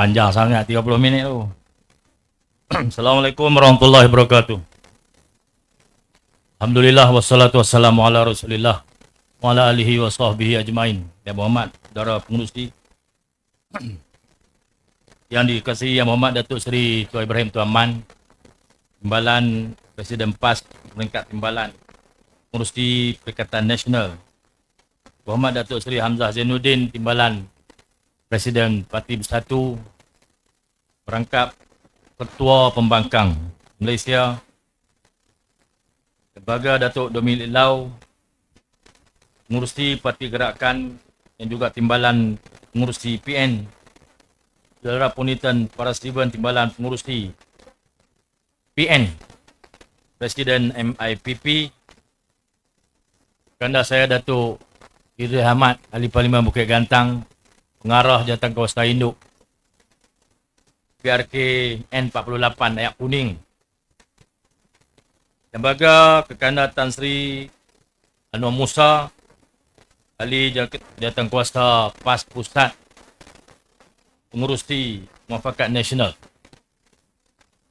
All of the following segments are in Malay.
Panjang sangat 30 minit tu. Assalamualaikum warahmatullahi wabarakatuh. Alhamdulillah wassalatu wassalamu ala Rasulillah wa ala alihi wa sahbihi ajmain. Ya Muhammad, saudara pengurusi yang dikasihi Yang Muhammad Datuk Seri Tuan Ibrahim Tuan Man, Timbalan Presiden PAS peringkat timbalan pengurusi Perikatan Nasional Muhammad Datuk Seri Hamzah Zainuddin Timbalan Presiden Parti Bersatu Perangkap Ketua Pembangkang Malaysia Lembaga Datuk Dominik Lau Pengurusi Parti Gerakan yang juga Timbalan Pengurusi PN Saudara Punitan para Steven Timbalan Pengurusi PN Presiden MIPP Kanda saya Datuk Idris Ahmad Ahli Parlimen Bukit Gantang Pengarah Jabatan Kawasan Induk. PRK N48 Ayak Kuning. Lembaga Kekanda Tan Sri Anwar Musa Ahli Jabatan Kuasa PAS Pusat Pengurusi Muafakat Nasional.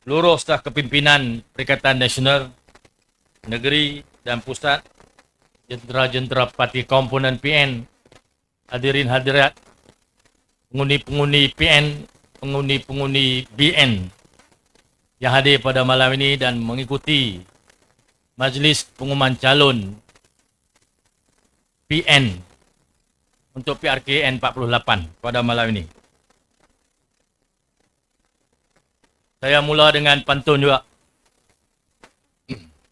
Seluruh staf kepimpinan Perikatan Nasional Negeri dan Pusat jentera-jentera parti komponen PN hadirin hadirat pengundi-pengundi PN pengundi-pengundi BN yang hadir pada malam ini dan mengikuti majlis pengumuman calon PN untuk PRKN 48 pada malam ini. Saya mula dengan pantun juga.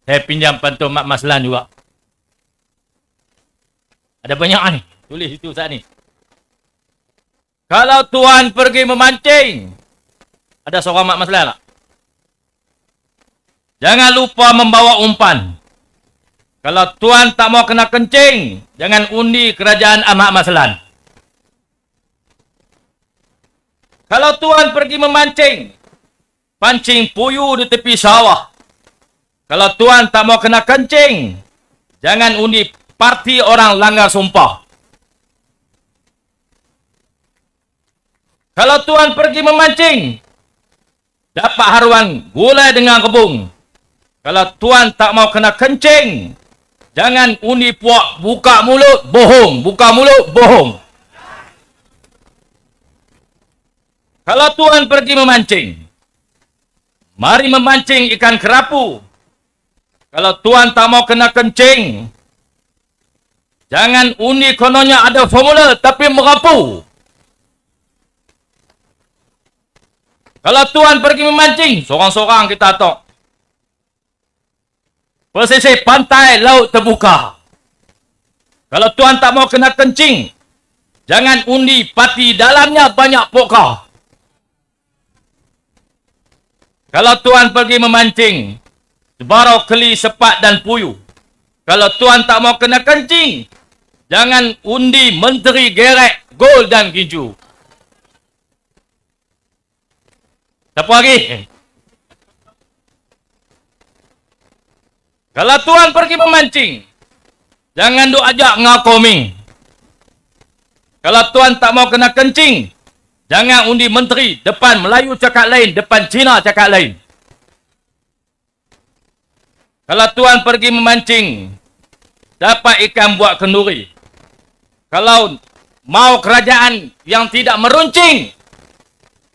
Saya pinjam pantun Mak Maslan juga. Ada banyak ni. Tulis itu saat ni. Kalau tuan pergi memancing. Ada seorang Mak Maslan tak? Jangan lupa membawa umpan. Kalau tuan tak mau kena kencing. Jangan undi kerajaan Ahmad Maslan. Kalau tuan pergi memancing pancing puyuh di tepi sawah. Kalau tuan tak mau kena kencing, jangan undi parti orang langgar sumpah. Kalau tuan pergi memancing, dapat haruan gulai dengan kebung. Kalau tuan tak mau kena kencing, jangan undi puak buka mulut bohong, buka mulut bohong. Kalau tuan pergi memancing, Mari memancing ikan kerapu. Kalau tuan tak mau kena kencing, jangan undi kononnya ada formula tapi merapu. Kalau tuan pergi memancing, seorang-seorang kita tok. Persisih pantai laut terbuka. Kalau tuan tak mau kena kencing, jangan undi pati dalamnya banyak pokok. Kalau tuan pergi memancing, sebarau keli, sepat dan puyuh. Kalau tuan tak mau kena kencing, jangan undi menteri gerek, gol dan ginju. Siapa lagi? Kalau tuan pergi memancing, jangan duk ajak ngakoming. Kalau tuan tak mau kena kencing, Jangan undi menteri depan Melayu cakap lain, depan Cina cakap lain. Kalau tuan pergi memancing, dapat ikan buat kenduri. Kalau mau kerajaan yang tidak meruncing,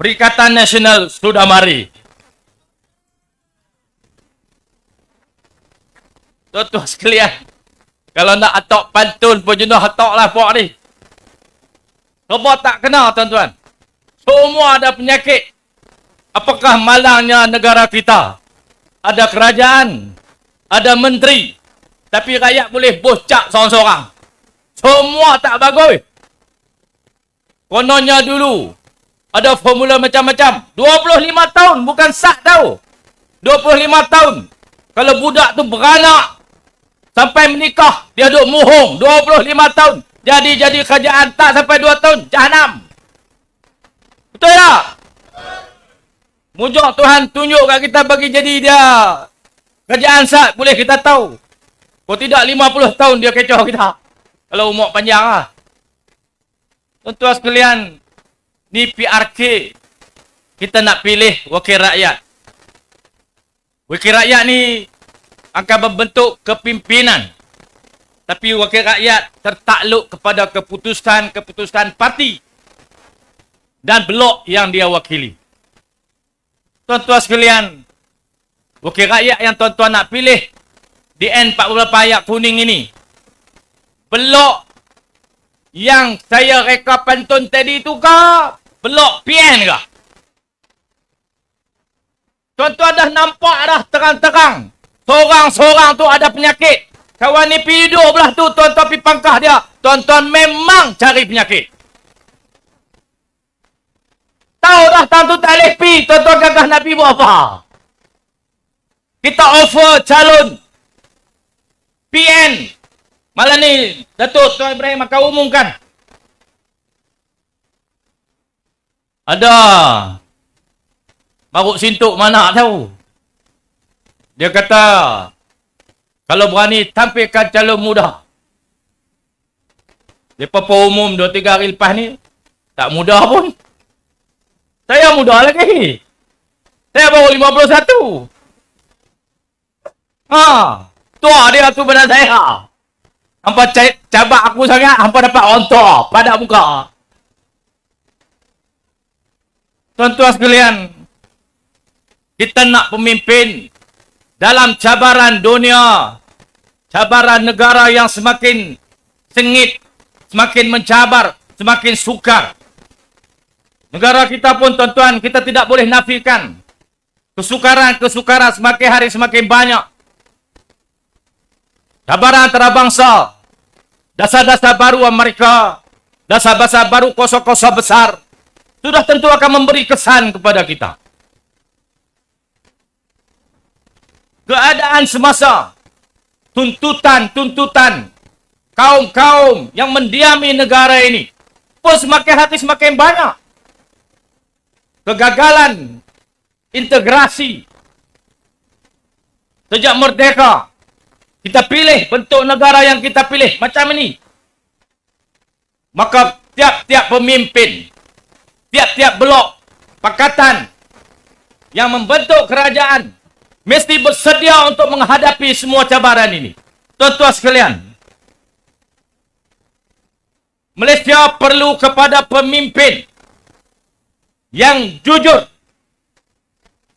Perikatan Nasional sudah mari. Tuan-tuan sekalian, kalau nak atok pantun pun jenuh atoklah puak ni. Semua tak kena tuan-tuan. Semua ada penyakit. Apakah malangnya negara kita? Ada kerajaan, ada menteri, tapi rakyat boleh bocak seorang-seorang. Semua tak bagus. Kononnya dulu, ada formula macam-macam. 25 tahun, bukan sat tau. 25 tahun. Kalau budak tu beranak, sampai menikah, dia duduk muhung. 25 tahun. Jadi-jadi kerajaan tak sampai 2 tahun. Jahanam. Betul tak? Mujur Tuhan tunjuk kat kita bagi jadi dia kerjaan sat boleh kita tahu. Kalau tidak 50 tahun dia kecoh kita. Kalau umur panjang lah. Tuan-tuan sekalian, ni PRK kita nak pilih wakil rakyat. Wakil rakyat ni akan membentuk kepimpinan. Tapi wakil rakyat tertakluk kepada keputusan-keputusan parti dan blok yang dia wakili. Tuan-tuan sekalian, wakil rakyat yang tuan-tuan nak pilih di N40 ayat kuning ini, blok yang saya reka pantun tadi tu ke? Blok PN ke? Tuan-tuan dah nampak dah terang-terang. Seorang-seorang tu ada penyakit. Kawan ni pergi duduk belah tu, tuan-tuan pergi pangkah dia. Tuan-tuan memang cari penyakit. Tahu dah tang tu tak boleh pergi, tuan-tuan gagah nak pergi buat apa? Kita offer calon PN. Malam ni, Datuk Tuan Ibrahim akan umumkan. Ada. Maruk sintuk mana tahu. Dia kata, kalau berani tampilkan calon muda. Dia papa umum 2-3 hari lepas ni, tak muda pun. Saya muda lagi. Saya baru 51. Ha, tua dia tu pada saya. Hampa cabak aku sangat, hampa dapat ontok pada muka. Tuan-tuan sekalian, kita nak pemimpin dalam cabaran dunia, cabaran negara yang semakin sengit, semakin mencabar, semakin sukar. Negara kita pun tuan-tuan, kita tidak boleh nafikan. Kesukaran-kesukaran semakin hari semakin banyak. Cabaran antarabangsa, dasar-dasar baru Amerika, dasar-dasar baru kosong-kosong besar, sudah tentu akan memberi kesan kepada kita. Keadaan semasa, tuntutan-tuntutan kaum-kaum yang mendiami negara ini pun semakin hati semakin banyak. Kegagalan integrasi sejak merdeka kita pilih bentuk negara yang kita pilih macam ini. Maka tiap-tiap pemimpin tiap-tiap blok pakatan yang membentuk kerajaan mesti bersedia untuk menghadapi semua cabaran ini. Tuan-tuan sekalian, Malaysia perlu kepada pemimpin yang jujur.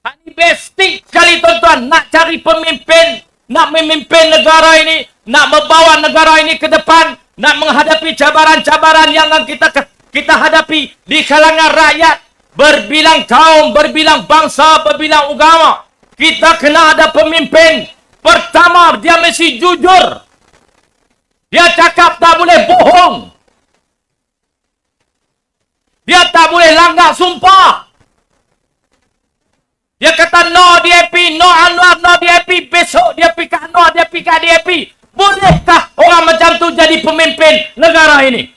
Ini basic sekali tuan-tuan nak cari pemimpin, nak memimpin negara ini, nak membawa negara ini ke depan, nak menghadapi cabaran-cabaran yang kita kita hadapi di kalangan rakyat berbilang kaum, berbilang bangsa, berbilang agama. Kita kena ada pemimpin. Pertama, dia mesti jujur. Dia cakap tak boleh bohong. Dia tak boleh langgar sumpah. Dia kata no DAP, no Anwar, no DAP. Besok dia ke Anwar, dia ke DAP. Bolehkah orang macam tu jadi pemimpin negara ini?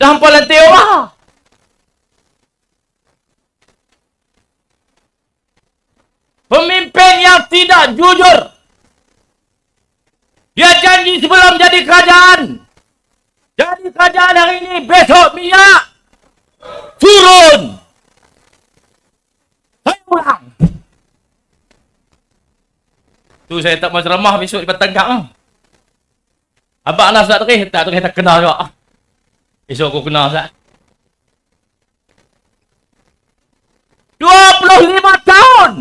Dah hampa lantai. Pemimpin yang tidak jujur. Dia janji sebelum jadi kerajaan. Jadi kerajaan hari ini, besok minyak. Turun. Saya ulang. Tu saya tak mau ceramah besok di Batangkap. Abang Anas tak terih, tak terih tak kenal juga. Esok aku kenal Ustaz. 25 tahun!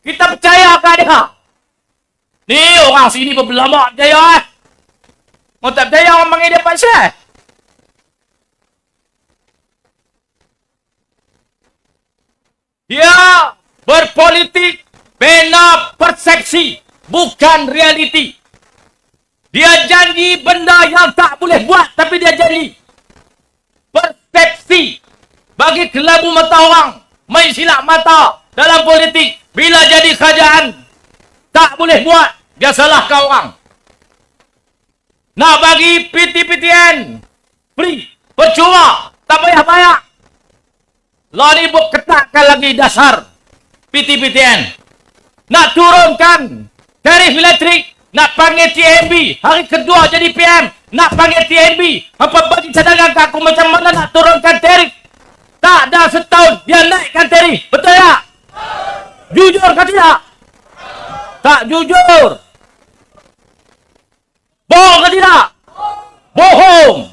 Kita percaya ke dia? Ni orang sini berlama percaya eh. Mau tak percaya orang panggil dia Syed? Dia berpolitik bina persepsi, bukan realiti. Dia janji benda yang tak boleh buat, tapi dia janji bagi kelabu mata orang main silap mata dalam politik. Bila jadi kerajaan tak boleh buat. Dia salahkan orang. Nak bagi PT-PTN free percuma tak payah banyak lah ni ketatkan lagi dasar PT-PTN nak turunkan tarif elektrik nak panggil TNB hari kedua jadi PM nak panggil TNB. Apa bagi cadangan aku? Macam mana nak turunkan tarif tak ada setahun dia naikkan tadi. Betul tak? Jujur kata tidak? Tak jujur. Bohong ke tidak? Bohong.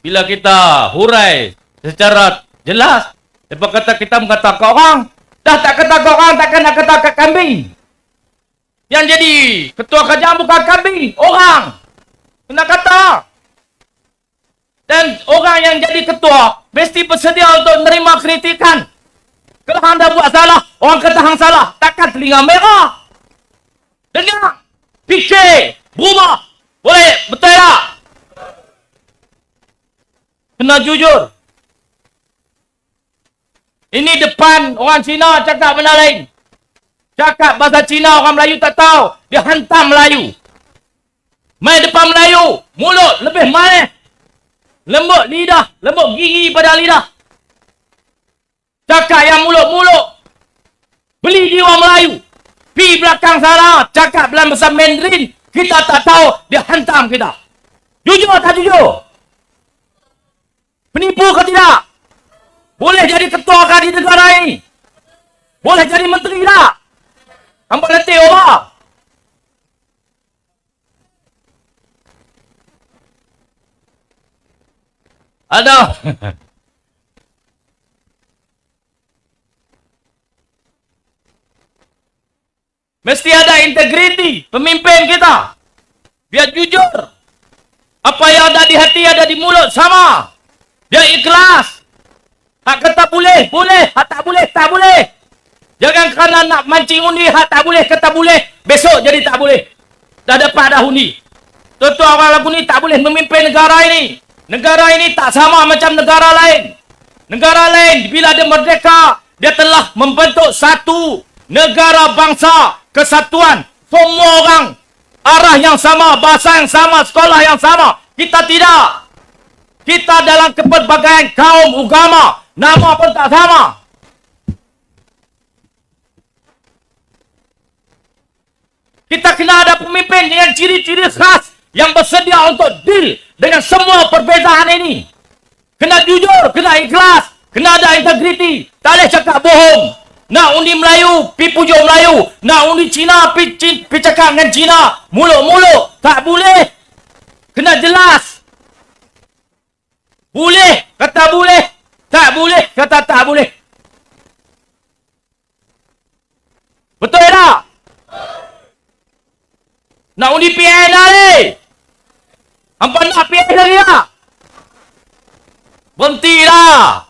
Bila kita hurai secara jelas, apa kata kita mengatakan orang, dah tak kata ke orang, tak kena kata ke kambing. Yang jadi ketua kerja bukan kambing, orang. Kena kata. Dan orang yang jadi ketua, mesti bersedia untuk menerima kritikan. Kalau anda buat salah, orang kata hang salah, takkan telinga merah. Dengar. Fikir. Berubah. Boleh? Betul tak? Kena jujur. Ini depan orang Cina cakap benda lain. Cakap bahasa Cina orang Melayu tak tahu. Dia hantam Melayu. Main depan Melayu. Mulut lebih manis. Lembut lidah. Lembut gigi pada lidah. Cakap yang mulut-mulut. Beli orang Melayu. Pi belakang sana. Cakap dalam bahasa Mandarin. Kita tak tahu. Dia hantam kita. Jujur tak jujur? Penipu ke tidak? Boleh jadi ketua kah di negara ini? Boleh jadi menteri tak? Nampak letih orang? Ada. Mesti ada integriti pemimpin kita. Biar jujur. Apa yang ada di hati ada di mulut sama. Dia ikhlas. Hak kata boleh, boleh. Hak tak boleh, tak boleh. Jangan kerana nak mancing undi, hak tak boleh, kata boleh. Besok jadi tak boleh. Dah dapat dah undi. Tentu orang lagu ni tak boleh memimpin negara ini. Negara ini tak sama macam negara lain. Negara lain, bila dia merdeka, dia telah membentuk satu negara bangsa kesatuan. Semua orang arah yang sama, bahasa yang sama, sekolah yang sama. Kita tidak. Kita dalam kepelbagaian kaum agama, nama pun tak sama. Kita kena ada pemimpin dengan ciri-ciri khas yang bersedia untuk deal dengan semua perbezaan ini. Kena jujur, kena ikhlas, kena ada integriti. Tak boleh cakap bohong. Nak undi Melayu, pi pujuk Melayu. Nak undi Cina, pi, pi, cakap dengan Cina. Mulut-mulut. Tak boleh. Kena jelas. Boleh, kata boleh. Tak boleh, kata tak boleh. Betul tak? Nak undi PN ni. Hampa nak PN lagi tak? Berhentilah.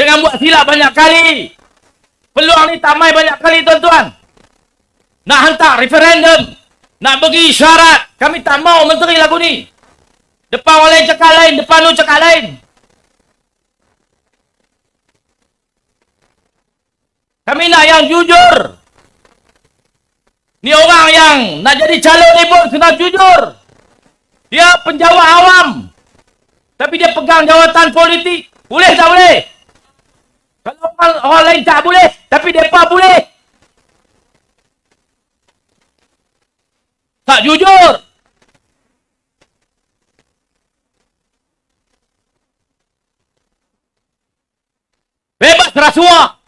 Jangan buat silap banyak kali. Peluang ni tak main banyak kali tuan-tuan. Nak hantar referendum. Nak bagi syarat. Kami tak mau menteri lagu ni. Depan orang lain cakap lain. Depan lu cakap lain. Kami nak yang jujur. Ni orang yang nak jadi calon ni pun kena jujur. Dia penjawat awam. Tapi dia pegang jawatan politik. Boleh tak boleh? Kalau orang, orang lain tak boleh. Tapi mereka boleh. Tak jujur. Bebas rasuah.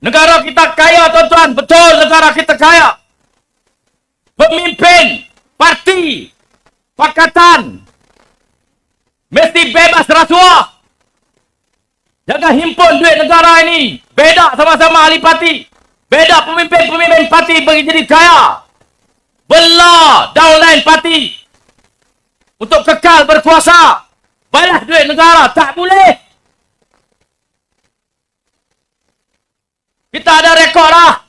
Negara kita kaya tuan-tuan. Betul negara kita kaya. Pemimpin, parti, pakatan. Mesti bebas rasuah. Jangan himpun duit negara ini. Beda sama-sama ahli parti. Beda pemimpin-pemimpin parti bagi jadi kaya. Belah downline parti. Untuk kekal berkuasa. Balas duit negara. Tak boleh. Kita ada rekod lah.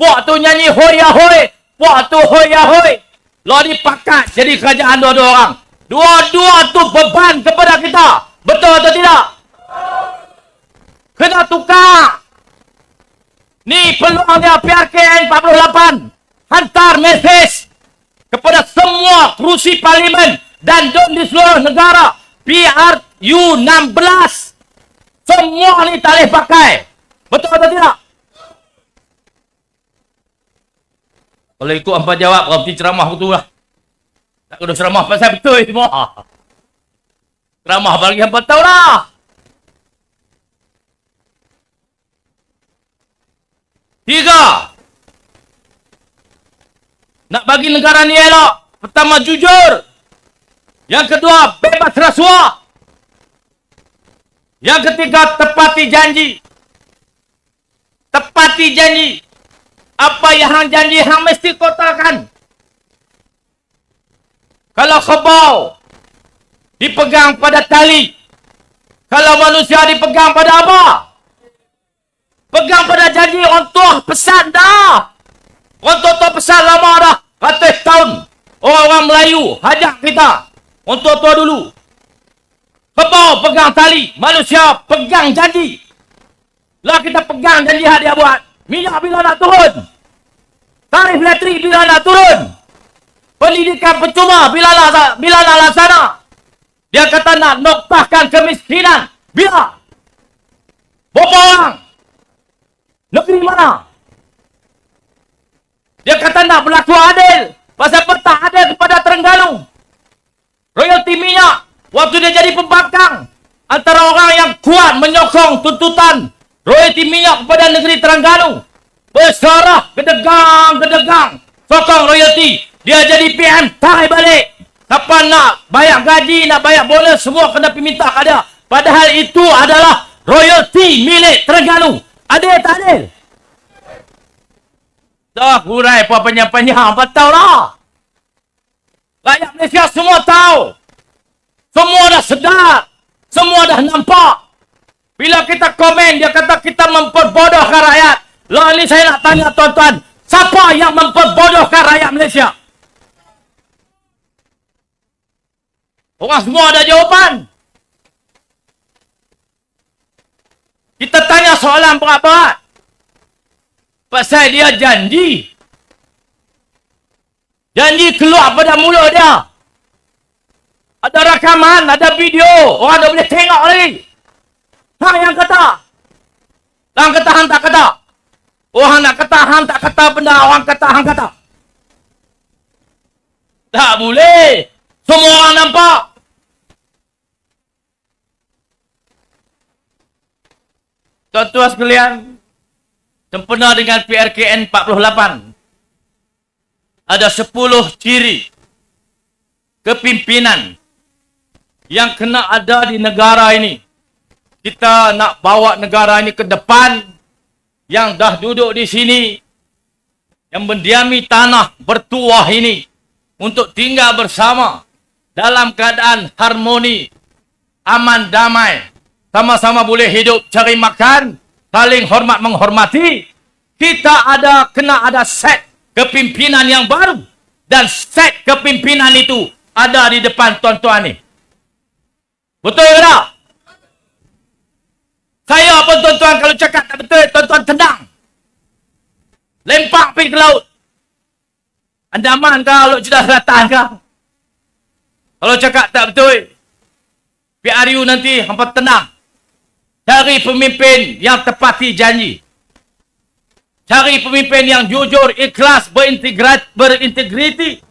Puak tu nyanyi hoi ya hoi. Puak tu hoi ya hoi. Lo dipakat jadi kerajaan dua-dua orang. Dua-dua tu beban kepada kita. Betul atau tidak? Kena tukar. Ni peluang dia PRKN 48. Hantar mesej kepada semua kerusi parlimen dan dun di seluruh negara. PRU 16. Semua ni tak boleh pakai. Betul atau tidak? Kalau ikut hampa jawab, berarti ceramah betul lah. Tak kena ceramah pasal betul semua. Ceramah bagi hampa tahu lah. Tiga. Nak bagi negara ni elok. Pertama jujur. Yang kedua bebas rasuah. Yang ketiga tepati janji. Tepati janji. Apa yang janji hang mesti kotakan. Kalau kebau dipegang pada tali. Kalau manusia dipegang pada apa? Pegang pada janji tua pesan dah. Tua tua pesan lama dah. Ratus tahun. Orang-orang Melayu hajak kita. Tua tua dulu. Kebau pegang tali. Manusia pegang janji. Lah kita pegang janji yang dia buat. Minyak bila nak turun? Tarif elektrik bila nak turun? Pendidikan percuma bila nak bila nak laksana? Dia kata nak noktahkan kemiskinan. Bila? Berapa orang? Negeri mana? Dia kata nak berlaku adil. Pasal apa tak adil kepada Terengganu? Royalti minyak. Waktu dia jadi pembangkang. Antara orang yang kuat menyokong tuntutan royalti minyak kepada negeri Terengganu. Berserah, gedegang, gedegang. Sokong royalti. Dia jadi PM, tarik balik. Siapa nak bayar gaji, nak bayar bonus, semua kena pergi minta ke dia. Padahal itu adalah royalti milik Terengganu. Adil tak adil? Dah hurai apa panjang-panjang. Betul lah. Rakyat Malaysia semua tahu. Semua dah sedar. Semua dah nampak. Bila kita komen, dia kata kita memperbodohkan rakyat. Lah ni saya nak tanya tuan-tuan. Siapa yang memperbodohkan rakyat Malaysia? Orang semua ada jawapan. Kita tanya soalan berat-berat. Pasal dia janji. Janji keluar pada mulut dia. Ada rakaman, ada video. Orang dah boleh tengok lagi. Hang yang kata. Hang kata, hang tak kata. Orang nak kata, hang tak kata benda. Orang kata, hang kata. Tak boleh. Semua orang nampak. Tuan-tuan sekalian, sempena dengan PRKN 48, ada 10 ciri kepimpinan yang kena ada di negara ini. Kita nak bawa negara ini ke depan, yang dah duduk di sini, yang mendiami tanah bertuah ini, untuk tinggal bersama dalam keadaan harmoni, aman damai, sama-sama boleh hidup cari makan, saling hormat menghormati. Kita ada kena ada set kepimpinan yang baru dan set kepimpinan itu ada di depan tuan-tuan ni. Betul tak? Saya pun tuan-tuan kalau cakap tak betul, tuan-tuan tendang. Lempak pergi ke laut. Andaman kau, Laut Cedah Selatan kau. Kalau cakap tak betul, PRU nanti hampa tenang. Cari pemimpin yang tepati janji. Cari pemimpin yang jujur, ikhlas, berintegrat, berintegriti.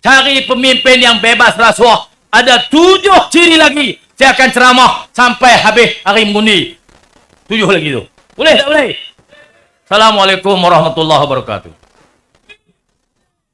Cari pemimpin yang bebas rasuah. Ada tujuh ciri lagi. Saya akan ceramah sampai habis hari mundi. Tujuh lagi tu. Boleh tak boleh? Assalamualaikum warahmatullahi wabarakatuh.